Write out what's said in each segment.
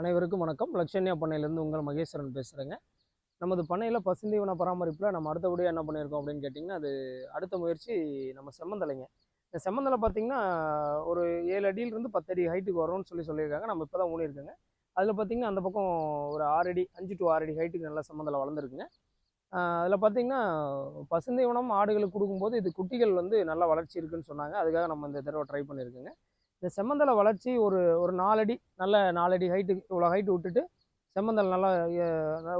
அனைவருக்கும் வணக்கம். லட்சண்யா பண்ணையிலேருந்து உங்கள் மகேஸ்வரன் பேசுகிறேங்க நமது பண்ணையில் பசுந்தீவன பராமரிப்பில் நம்ம அடுத்தபடியாக என்ன பண்ணியிருக்கோம் அப்படின்னு கேட்டிங்கன்னா அது அடுத்த முயற்சி நம்ம செம்மந்தலைங்க. இந்த செம்மந்தலை பார்த்தீங்கன்னா ஒரு ஏழு அடியிலிருந்து பத்து அடி ஹைட்டுக்கு வரும்னு சொல்லி சொல்லியிருக்காங்க. நம்ம இப்போ தான் ஊனியிருக்கோங்க அதில் பார்த்தீங்கன்னா அந்த பக்கம் ஒரு ஆறு அடி அஞ்சு டு ஆறு அடி ஹைட்டுக்கு நல்லா செம்மந்தலை வளர்ந்துருக்குங்க. அதில் பார்த்தீங்கன்னா பசுந்தீவனம் ஆடுகளுக்கு கொடுக்கும்போது இது குட்டிகள் வந்து நல்லா வளர்ச்சி இருக்குதுன்னு சொன்னாங்க. அதுக்காக நம்ம இந்த தடவை ட்ரை பண்ணியிருக்கோங்க. இந்த செம்மந்தலை வளர்ச்சி ஒரு ஒரு நாலடி நல்ல நாலடி ஹைட்டுக்கு இவ்வளோ ஹைட்டு விட்டுட்டு செம்மந்தல் நல்லா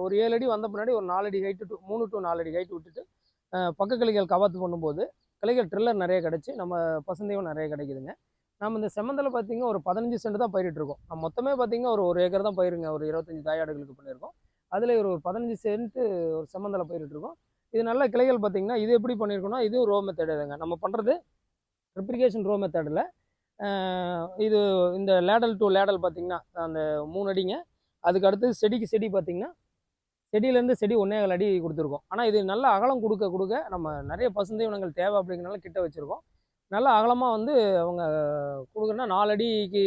ஒரு ஏழு அடி வந்த பின்னாடி ஒரு நாலடி ஹைட்டு டு மூணு டு நாலடி ஹைட்டு விட்டுட்டு பக்க கிளைகள் கவாத்து பண்ணும்போது கிளைகள் ட்ரில்லர் நிறைய கிடச்சி நம்ம பசந்தையும் நிறைய கிடைக்குதுங்க. நம்ம இந்த செம்மந்தலை பார்த்தீங்கன்னா ஒரு பதினஞ்சு சென்ட் தான் பயிரிட்டுருக்கோம். நம்ம மொத்தமே பார்த்தீங்கன்னா ஒரு ஒரு ஏக்கர் தான் பயிருங்க ஒரு இருபத்தஞ்சி தாயாடுகளுக்கு பண்ணியிருக்கோம். அதில் ஒரு பதினஞ்சு சென்ட்டு ஒரு செம்மந்தலை பயிரிட்டுருக்கோம். இது நல்ல கிளைகள் பார்த்திங்கன்னா இது எப்படி பண்ணியிருக்கோம்னா இதுவும் ரோ மெத்தடுங்க நம்ம பண்ணுறது ட்ரிப்ளிகேஷன் ரோ மெத்தடில் இது இந்த லேடல் டு லேடல் பார்த்தீங்கன்னா அந்த மூணு அடிங்க. அதுக்கு அடுத்து செடிக்கு செடி பார்த்திங்கன்னா செடியிலேருந்து செடி ஒன்றே அடி கொடுத்துருக்கோம். ஆனால் இது நல்ல அகலம் கொடுக்க கொடுக்க நம்ம நிறைய பசுந்தீவனங்கள் தேவை அப்படிங்கிறனால கிட்ட வச்சுருக்கோம். நல்ல அகலமாக வந்து அவங்க கொடுக்குறனா நாலு அடிக்கு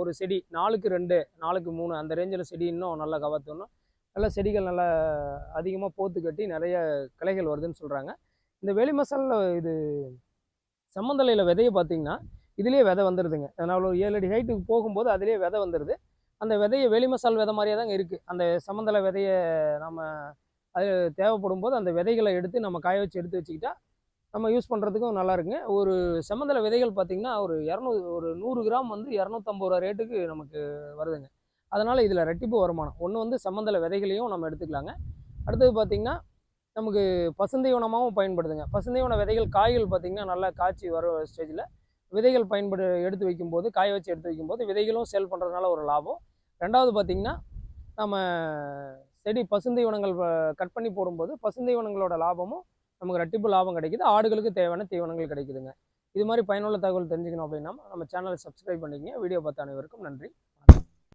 ஒரு செடி நாலுக்கு ரெண்டு நாலுக்கு மூணு அந்த ரேஞ்சில் செடி இன்னும் நல்லா கவர்த்தணும். நல்ல செடிகள் நல்லா அதிகமாக போத்து கட்டி நிறைய கிளைகள் வருதுன்னு சொல்கிறாங்க இந்த வெளி மசாலில் இது செம்மந்தலையில் விதையை பார்த்திங்கன்னா இதுலேயே விதை வந்துடுதுங்க அதனால் ஒரு ஏழு அடி ஹைட்டுக்கு போகும்போது அதிலே விதை வந்துடுது அந்த விதையை வெளிமசால் விதை மாதிரியே தாங்க இருக்குது அந்த சமந்தலை விதையை நம்ம அது தேவைப்படும் போது அந்த விதைகளை எடுத்து நம்ம காய வச்சு எடுத்து வச்சுக்கிட்டா நம்ம யூஸ் பண்ணுறதுக்கும் நல்லா இருக்குங்க. ஒரு செம்மந்தலை விதைகள் பார்த்திங்கன்னா ஒரு இரநூறு ஒரு நூறு கிராம் வந்து இரநூத்தம்பது ரூபா ரேட்டுக்கு நமக்கு வருதுங்க. அதனால் இதில் ரெட்டிப்பு வருமானம். ஒன்று வந்து செம்மந்தலை விதைகளையும் நம்ம எடுத்துக்கலாங்க. அடுத்தது பார்த்திங்கன்னா நமக்கு பசுந்தீவனமாகவும் பயன்படுதுங்க. பசுந்தீவன விதைகள் காய்கள் பார்த்திங்கன்னா நல்லா காய்ச்சி வர ஸ்டேஜில் விதைகள் பயன்படு எடுத்து வைக்கும்போது காய வச்சு எடுத்து வைக்கும்போது விதைகளும் சேல் பண்ணுறதுனால ஒரு லாபம். ரெண்டாவது பார்த்திங்கன்னா நம்ம செடி பசுந்தீவனங்கள் கட் பண்ணி போடும்போது பசுந்தீவனங்களோட லாபமும் நமக்கு ரெட்டிப்பு லாபம் கிடைக்குது. ஆடுகளுக்கு தேவையான தீவனங்கள் கிடைக்குதுங்க. இது மாதிரி பயனுள்ள தகவல் தெரிஞ்சுக்கணும் அப்படின்னா நம்ம சேனலை சப்ஸ்கிரைப் பண்ணிக்கங்க. வீடியோ பார்த்த அனைவருக்கும் நன்றி.